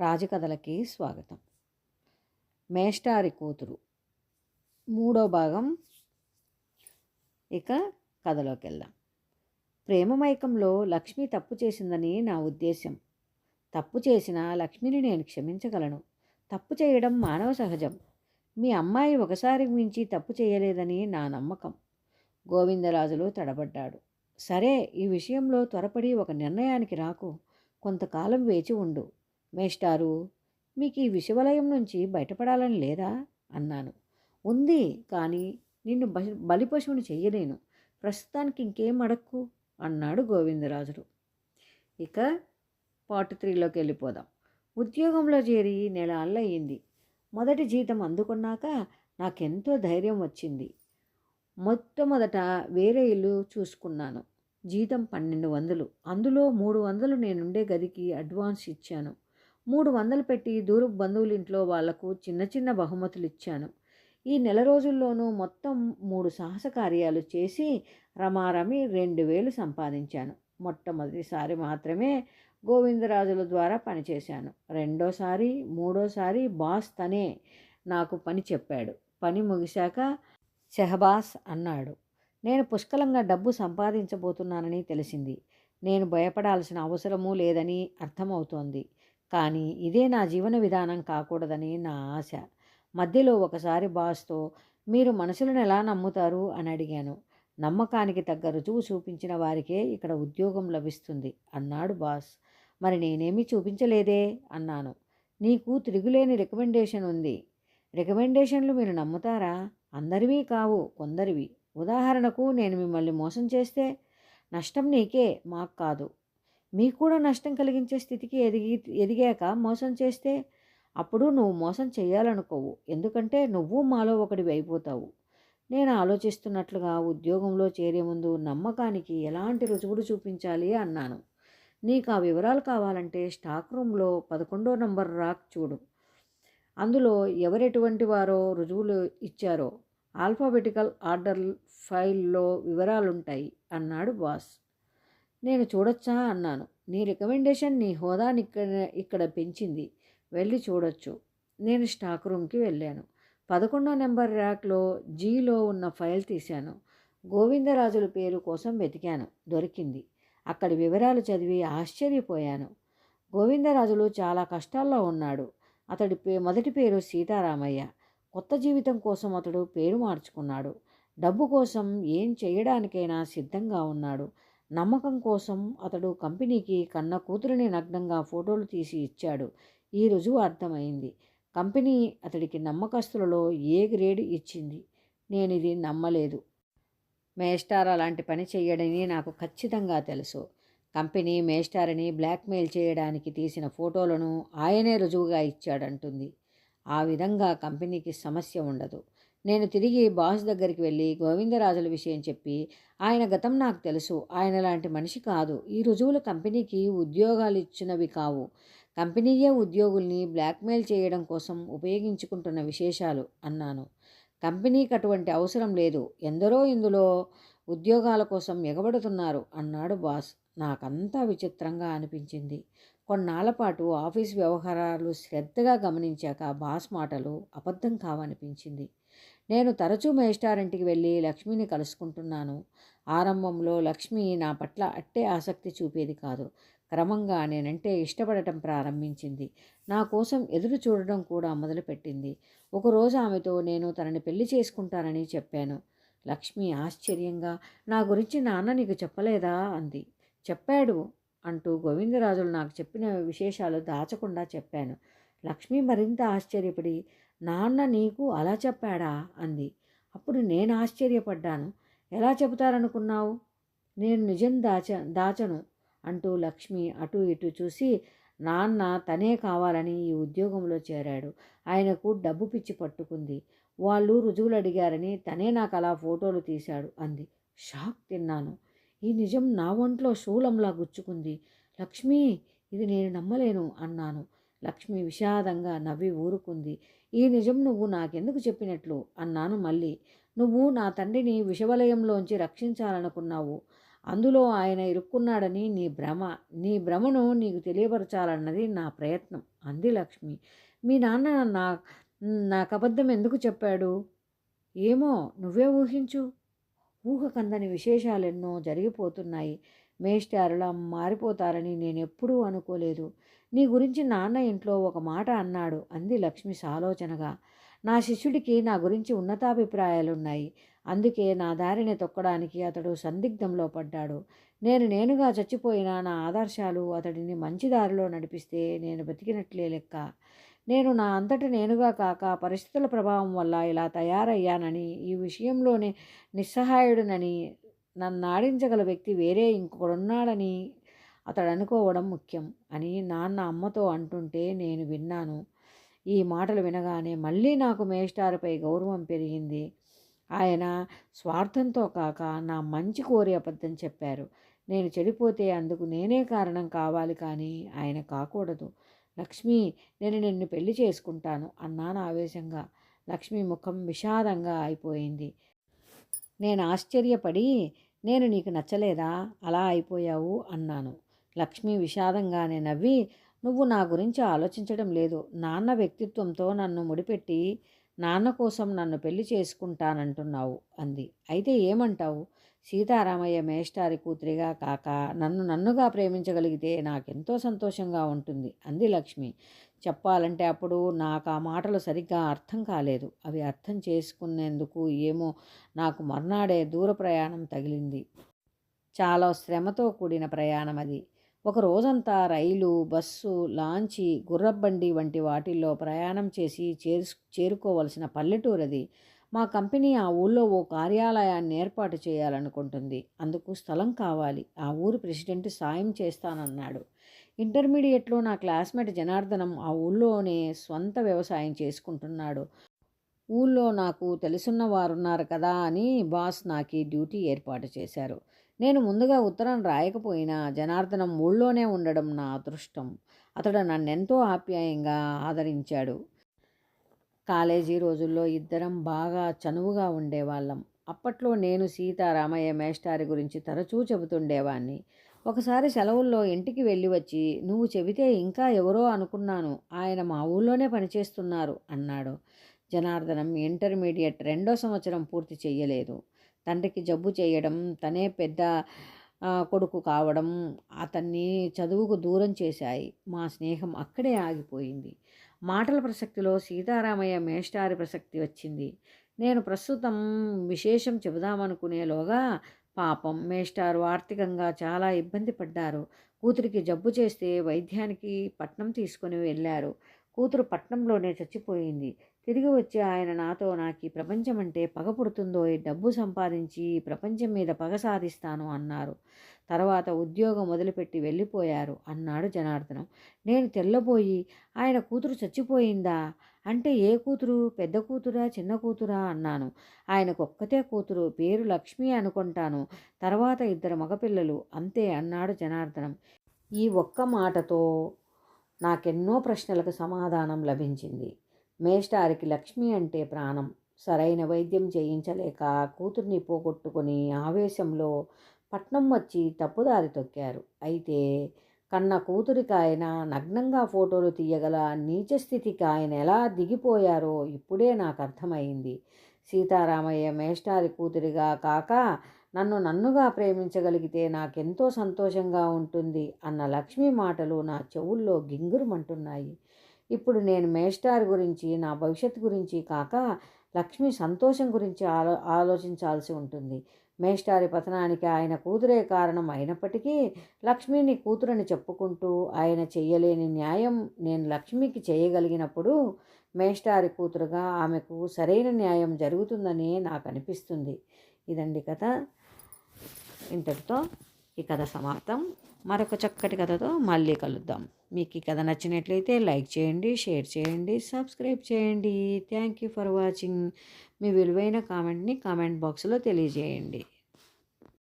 రాజకథలకి స్వాగతం. మేష్టారి కూతురు. మూడో భాగం. ఇక కథలోకి వెళ్దాం ప్రేమమైకంలో లక్ష్మి తప్పు చేసిందని నా ఉద్దేశం తప్పు చేసిన లక్ష్మిని నేను క్షమించగలను. తప్పు చేయడం మానవ సహజం. మీ అమ్మాయి ఒకసారి మించి తప్పు చేయలేదని నా నమ్మకం. గోవిందరాజులు తడబడ్డాడు. సరే ఈ విషయంలో త్వరపడి ఒక నిర్ణయానికి రాకు. కొంతకాలం వేచి ఉండు. మేస్టారు మీకు ఈ విషవలయం నుంచి బయటపడాలని లేదా అన్నాను. ఉంది కానీ నిన్ను బలిపశువుని చెయ్యలేను. ప్రస్తుతానికి ఇంకేం అడక్కు అన్నాడు గోవిందరాజుడు. ఇక పార్ట్ త్రీలోకి వెళ్ళిపోదాం. ఉద్యోగంలో చేరి నెల అల్లయింది మొదటి జీతం అందుకున్నాక నాకెంతో ధైర్యం వచ్చింది. మొట్టమొదట వేరే ఇల్లు చూసుకున్నాను. జీతం పన్నెండు వందలు. అందులో మూడు వందలు నేనుండే గదికి అడ్వాన్స్ ఇచ్చాను. మూడు వందలు పెట్టి దూర బంధువుల ఇంట్లో వాళ్ళకు చిన్న చిన్న బహుమతులు ఇచ్చాను. ఈ నెల రోజుల్లోనూ మొత్తం మూడు సాహస కార్యాలు చేసి రమారమి రెండు వేలు సంపాదించాను. మొట్టమొదటిసారి మాత్రమే గోవిందరాజుల ద్వారా పనిచేశాను రెండోసారి మూడోసారి బాస్ తనే నాకు పని చెప్పాడు. పని ముగిశాక షహబాస్ అన్నాడు నేను పుష్కలంగా డబ్బు సంపాదించబోతున్నానని తెలిసింది. నేను భయపడాల్సిన అవసరమూ లేదని అర్థమవుతోంది. కానీ ఇదే నా జీవన విధానం కాకూడదని నా ఆశ. మధ్యలో ఒకసారి బాస్తో మీరు మనుషులను ఎలా నమ్ముతారు? అని అడిగాను. నమ్మకానికి తగ్గ రుజువు చూపించిన వారికే ఇక్కడ ఉద్యోగం లభిస్తుంది అన్నాడు బాస్. మరి నేనేమీ చూపించలేదే? అన్నాను. నీకు తిరుగులేని రికమెండేషన్ ఉంది. రికమెండేషన్లు మీరు నమ్ముతారా? అందరివి కావు కొందరివి. ఉదాహరణకు నేను మిమ్మల్ని మోసం చేస్తే నష్టం నీకే మాకు కాదు. మీకు కూడా నష్టం కలిగించే స్థితికి ఎదిగి ఎదిగాక మోసం చేస్తే అప్పుడు నువ్వు మోసం చేయాలనుకోవు. ఎందుకంటే నువ్వు మాలో ఒకటి అయిపోతావు. నేను ఆలోచిస్తున్నట్లుగా ఉద్యోగంలో చేరే ముందు నమ్మకానికి ఎలాంటి రుజువుడు చూపించాలి అన్నాను. నీకు ఆ వివరాలు కావాలంటే స్టాక్ రూమ్లో పదకొండో నంబర్ రాక్ చూడు. అందులో ఎవరెటువంటి వారో రుజువులు ఇచ్చారో ఆల్ఫాబెటికల్ ఆర్డర్ ఫైల్లో వివరాలుంటాయి అన్నాడు బాస్. నేను చూడొచ్చా అన్నాను. నీ రికమెండేషన్ నీ హోదాని ఇక్కడ ఇక్కడ పెంచింది. వెళ్ళి చూడొచ్చు. నేను స్టాక్ రూమ్కి వెళ్ళాను. పదకొండో నెంబర్ ర్యాక్లో జీలో ఉన్న ఫైల్ తీశాను. గోవిందరాజుల పేరు కోసం వెతికాను. దొరికింది. అక్కడి వివరాలు చదివి ఆశ్చర్యపోయాను. గోవిందరాజులు చాలా కష్టాల్లో ఉన్నాడు. అతడి పే మొదటి పేరు సీతారామయ్య. కొత్త జీవితం కోసం అతడు పేరు మార్చుకున్నాడు. డబ్బు కోసం ఏం చేయడానికైనా సిద్ధంగా ఉన్నాడు. నమ్మకం కోసం అతడు కంపెనీకి కన్న కూతురిని నగ్నంగా ఫోటోలు తీసి ఇచ్చాడు. ఈ రుజువు అర్థమైంది. కంపెనీ అతడికి నమ్మకస్తులలో ఏ గ్రేడ్ ఇచ్చింది? నేను ఇది నమ్మలేదు. మేస్టార్ అలాంటి పని చేయడని నాకు ఖచ్చితంగా తెలుసు. కంపెనీ మేస్టార్ని బ్లాక్మెయిల్ చేయడానికి తీసిన ఫోటోలను ఆయనే రుజువుగా ఇచ్చాడంటుంది. ఆ విధంగా కంపెనీకి సమస్య ఉండదు. నేను తిరిగి బాస్ దగ్గరికి వెళ్ళి గోవిందరాజుల విషయం చెప్పి ఆయన గతం నాకు తెలుసు ఆయన లాంటి మనిషి కాదు. ఈ రుజువులు కంపెనీకి ఉద్యోగాలు ఇచ్చినవి కావు. కంపెనీయే ఉద్యోగుల్ని బ్లాక్మెయిల్ చేయడం కోసం ఉపయోగించుకుంటున్న విశేషాలు అన్నాను. కంపెనీకి అటువంటి అవసరం లేదు. ఎందరో ఇందులో ఉద్యోగాల కోసం ఎగబడుతున్నారు అన్నాడు బాస్. నాకంతా విచిత్రంగా అనిపించింది. కొన్నాళ్ళపాటు ఆఫీస్ వ్యవహారాలు శ్రద్ధగా గమనించాక బాస్ మాటలు అబద్ధం కావనిపించింది. నేను తరచూ మేస్టారెంట్కి వెళ్ళి లక్ష్మిని కలుసుకుంటున్నాను. ఆరంభంలో లక్ష్మి నా పట్ల అట్టే ఆసక్తి చూపేది కాదు. క్రమంగా నేనంటే ఇష్టపడటం ప్రారంభించింది. నా కోసం ఎదురు చూడడం కూడా మొదలుపెట్టింది. ఒకరోజు ఆమెతో నేను తనని పెళ్ళి చేసుకుంటానని చెప్పాను. లక్ష్మి ఆశ్చర్యంగా నా గురించి నాన్న నీకు చెప్పలేదా? అంది. చెప్పాడు అంటూ గోవిందరాజులు నాకు చెప్పిన విశేషాలు దాచకుండా చెప్పాను. లక్ష్మి మరింత ఆశ్చర్యపడి నాన్న నీకు అలా చెప్పాడా? అంది. అప్పుడు నేను ఆశ్చర్యపడ్డాను. ఎలా చెబుతారనుకున్నావు? నేను నిజం దాచ దాచను అంటూ లక్ష్మి అటు ఇటు చూసి నాన్న తనే కావాలని ఈ ఉద్యోగంలో చేరాడు. ఆయనకు డబ్బు పిచ్చి పట్టుకుంది. వాళ్ళు రుజువులు అడిగారని తనే నాకు అలా ఫోటోలు తీశాడు అంది. షాక్ తిన్నాను. ఈ నిజం నా ఒంట్లో శూలంలా గుచ్చుకుంది. లక్ష్మి ఇది నేను నమ్మలేను అన్నాను. లక్ష్మి విషాదంగా నవ్వి ఊరుకుంది. ఈ నిజం నువ్వు నాకెందుకు చెప్పినట్లు? అన్నాను మళ్ళీ. నువ్వు నా తండ్రిని విషవలయంలోంచి రక్షించాలనుకున్నావు. అందులో ఆయన ఇరుక్కున్నాడని నీ భ్రమ నీ భ్రమను నీకు తెలియపరచాలన్నది నా ప్రయత్నం అంది లక్ష్మి. మీ నాన్న నా నాకు అబద్ధం ఎందుకు చెప్పాడు? ఏమో నువ్వే ఊహించు. ఊహకందని విశేషాలెన్నో జరిగిపోతున్నాయి. మేష్టారులా మారిపోతారని నేను ఎప్పుడూ అనుకోలేదు. నీ గురించి నాన్న ఇంట్లో ఒక మాట అన్నాడు అంది లక్ష్మి సాలోచనగా. నా శిష్యుడికి నా గురించి ఉన్నతాభిప్రాయాలున్నాయి. అందుకే నా దారిని తొక్కడానికి అతడు సందిగ్ధంలో పడ్డాడు. నేను నేనుగా చచ్చిపోయిన నా ఆదర్శాలు అతడిని మంచి దారిలో నడిపిస్తే నేను బతికినట్లే లెక్క. నేను నా అంతటి నేనుగా కాక పరిస్థితుల ప్రభావం వల్ల ఇలా తయారయ్యానని ఈ విషయంలోనే నిస్సహాయుడునని నన్ను ఆడించగల వ్యక్తి వేరే ఇంకొకడున్నాడని అతడు అనుకోవడం ముఖ్యం అని నాన్న అమ్మతో అంటుంటే నేను విన్నాను. ఈ మాటలు వినగానే మళ్ళీ నాకు మేస్టారుపై గౌరవం పెరిగింది. ఆయన స్వార్థంతో కాక నా మంచి కోరి అబద్ధం చెప్పారు. నేను చెడిపోతే అందుకు నేనే కారణం కావాలి కానీ ఆయన కాకూడదు. లక్ష్మి నేను నిన్ను పెళ్ళి చేసుకుంటాను అన్నాను ఆవేశంగా. లక్ష్మి ముఖం విషాదంగా అయిపోయింది. నేను ఆశ్చర్యపడి నేను నీకు నచ్చలేదా? అలా అయిపోయావు అన్నాను. లక్ష్మి విషాదంగానే నవ్వి నువ్వు నా గురించి ఆలోచించడం లేదు. నాన్న వ్యక్తిత్వంతో నన్ను ముడిపెట్టి నాన్న కోసం నన్ను పెళ్ళి చేసుకుంటానంటున్నావు అంది. అయితే ఏమంటావు? సీతారామయ్య మేష్టారి కూతురిగా కాక నన్ను నన్నుగా ప్రేమించగలిగితే నాకెంతో సంతోషంగా ఉంటుంది. అంది లక్ష్మి. చెప్పాలంటే అప్పుడు నాకు ఆ మాటలు సరిగ్గా అర్థం కాలేదు. అవి అర్థం చేసుకునేందుకు ఏమో నాకు మర్నాడే దూర ప్రయాణం తగిలింది. చాలా శ్రమతో కూడిన ప్రయాణం అది. ఒక రోజంతా రైలు బస్సు లాంచి గుర్రబండి వంటి వాటిల్లో ప్రయాణం చేసి చేరు చేరుకోవలసిన పల్లెటూరది మా కంపెనీ ఆ ఊళ్ళో ఓ కార్యాలయాన్ని ఏర్పాటు చేయాలనుకుంటుంది. అందుకు స్థలం కావాలి. ఆ ఊరు ప్రెసిడెంట్ సాయం చేస్తానన్నాడు. ఇంటర్మీడియట్లో నా క్లాస్మేట్ జనార్దనం ఆ ఊళ్ళోనే స్వంత వ్యవసాయం చేసుకుంటున్నాడు. ఊళ్ళో నాకు తెలుసున్న వారున్నారు కదా అని బాస్ నాకు డ్యూటీ ఏర్పాటు చేశారు. నేను ముందుగా ఉత్తరం రాయకపోయినా జనార్దనం ఊళ్ళోనే ఉండడం నా అదృష్టం. అతడు నన్నెంతో ఆప్యాయంగా ఆదరించాడు. కాలేజీ రోజుల్లో ఇద్దరం బాగా చనువుగా ఉండేవాళ్ళం. అప్పట్లో నేను సీతారామయ్య మేస్టారి గురించి తరచూ చెబుతుండేవాణ్ణి. ఒకసారి సెలవుల్లో ఇంటికి వెళ్ళి వచ్చి నువ్వు చెబితే ఇంకా ఎవరో అనుకున్నాను. ఆయన మా ఊళ్ళోనే పనిచేస్తున్నారు అన్నాడు. జనార్దనం ఇంటర్మీడియట్ రెండో సంవత్సరం పూర్తి చేయలేదు తండ్రికి జబ్బు చేయడం తనే పెద్ద కొడుకు కావడం అతన్ని చదువుకు దూరం చేశాయి. మా స్నేహం అక్కడే ఆగిపోయింది. మాటల ప్రసక్తిలో సీతారామయ్య మేష్టారి ప్రసక్తి వచ్చింది. నేను ప్రస్తుతం విశేషం చెబుదామనుకునేలోగా పాపం మేష్టారు ఆర్థికంగా చాలా ఇబ్బంది పడ్డారు. కూతురికి జబ్బు చేస్తే వైద్యానికి పట్నం తీసుకుని వెళ్ళారు. కూతురు పట్నంలోనే చచ్చిపోయింది. తిరిగి వచ్చి ఆయన నాతో నాకు ఈ ప్రపంచం అంటే పగ పుడుతుందో ఈ డబ్బు సంపాదించి ప్రపంచం మీద పగ సాధిస్తాను అన్నారు. తర్వాత ఉద్యోగం మొదలుపెట్టి వెళ్ళిపోయారు అన్నాడు జనార్దనం. నేను తెల్లబోయి ఆయన కూతురు చచ్చిపోయిందా? అంటే ఏ కూతురు? పెద్ద కూతురా? చిన్న కూతురా? అన్నాను. ఆయనకు ఒక్కతే కూతురు పేరు లక్ష్మి అనుకుంటాను. తర్వాత ఇద్దరు మగపిల్లలు అంతే అన్నాడు జనార్దనం. ఈ ఒక్క మాటతో నాకెన్నో ప్రశ్నలకు సమాధానం లభించింది. మేష్టారికి లక్ష్మి అంటే ప్రాణం. సరైన వైద్యం చేయించలేక కూతుర్ని పోగొట్టుకొని ఆవేశంలో పట్నం వచ్చి తప్పుదారి తొక్కారు. అయితే కన్న కూతురికి ఆయన నగ్నంగా ఫోటోలు తీయగల నీచస్థితికి ఆయన ఎలా దిగిపోయారో ఇప్పుడే నాకు అర్థమైంది. సీతారామయ్య మేష్టారి కూతురిగా కాక నన్ను నన్నుగా ప్రేమించగలిగితే నాకెంతో సంతోషంగా ఉంటుంది అన్న లక్ష్మి మాటలు నా చెవుల్లో గింగురుమంటున్నాయి. ఇప్పుడు నేను మేస్టార్ గురించి నా భవిష్యత్తు గురించి కాక లక్ష్మి సంతోషం గురించి ఆలో ఆలోచించాల్సి ఉంటుంది. మేష్టారి పతనానికి ఆయన కూతురే కారణం అయినప్పటికీ లక్ష్మిని కూతురని చెప్పుకుంటూ ఆయన చెయ్యలేని న్యాయం నేను లక్ష్మికి చేయగలిగినప్పుడు మేష్టారి కూతురుగా ఆమెకు సరైన న్యాయం జరుగుతుందని నాకు అనిపిస్తుంది. ఇదండి కథ. ఇంతటితో ఈ కథ సమాప్తం. మరొక చక్కటి కథతో మళ్ళీ కలుద్దాం. మీకు ఈ కథ నచ్చినట్లయితే లైక్ చేయండి షేర్ చేయండి సబ్స్క్రైబ్ చేయండి. థ్యాంక్ యూ ఫర్ వాచింగ్ మీ విలువైన కామెంట్ని కామెంట్ బాక్స్లో తెలియజేయండి.